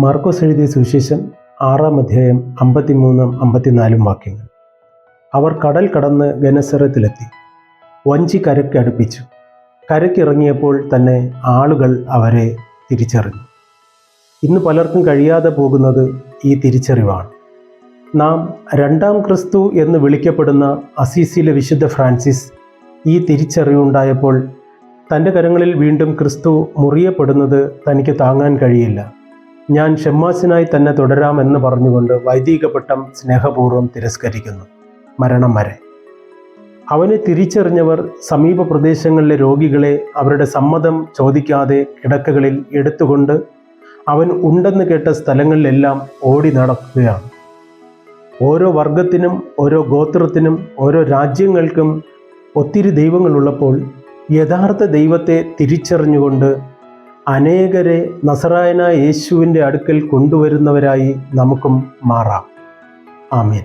മാർക്കോസ് എഴുതിയ സുവിശേഷം ആറാം അധ്യായം അമ്പത്തിമൂന്നും അമ്പത്തിനാലും വാക്യങ്ങൾ. അവർ കടൽ കടന്ന് ഗനസറത്തിലെത്തി വഞ്ചി കരയ്ക്ക് അടുപ്പിച്ചു. കരയ്ക്കിറങ്ങിയപ്പോൾ തന്നെ ആളുകൾ അവരെ തിരിച്ചറിഞ്ഞു. ഇന്ന് പലർക്കും കഴിയാതെ പോകുന്നത് ഈ തിരിച്ചറിവാണ്. നാം രണ്ടാം ക്രിസ്തു എന്ന് വിളിക്കപ്പെടുന്ന അസീസിയിലെ വിശുദ്ധ ഫ്രാൻസിസ് ഈ തിരിച്ചറിവുണ്ടായപ്പോൾ തന്റെ കരങ്ങളിൽ വീണ്ടും ക്രിസ്തു മുറിയപ്പെടുന്നത് തനിക്ക് താങ്ങാൻ കഴിയില്ല. ഞാൻ ഷമ്മാസിനായി തന്നെ തുടരാമെന്ന് പറഞ്ഞുകൊണ്ട് വൈദിക പട്ടം സ്നേഹപൂർവം തിരസ്കരിക്കുന്നു. മരണം വരെ. അവനെ തിരിച്ചറിഞ്ഞവർ സമീപ പ്രദേശങ്ങളിലെ രോഗികളെ അവരുടെ സമ്മതം ചോദിക്കാതെ കിടക്കകളിൽ എടുത്തുകൊണ്ട് അവൻ ഉണ്ടെന്ന് കേട്ട സ്ഥലങ്ങളിലെല്ലാം ഓടി നടക്കുകയാണ്. ഓരോ വർഗത്തിനും ഓരോ ഗോത്രത്തിനും ഓരോ രാജ്യങ്ങൾക്കും ഒത്തിരി ദൈവങ്ങളുള്ളപ്പോൾ യഥാർത്ഥ ദൈവത്തെ തിരിച്ചറിഞ്ഞുകൊണ്ട് അനേകരെ നസറായന യേശുവിന്റെ അടുക്കൽ കൊണ്ടുവരുന്നവരായി നമുക്കും മാറാം. ആമേൻ.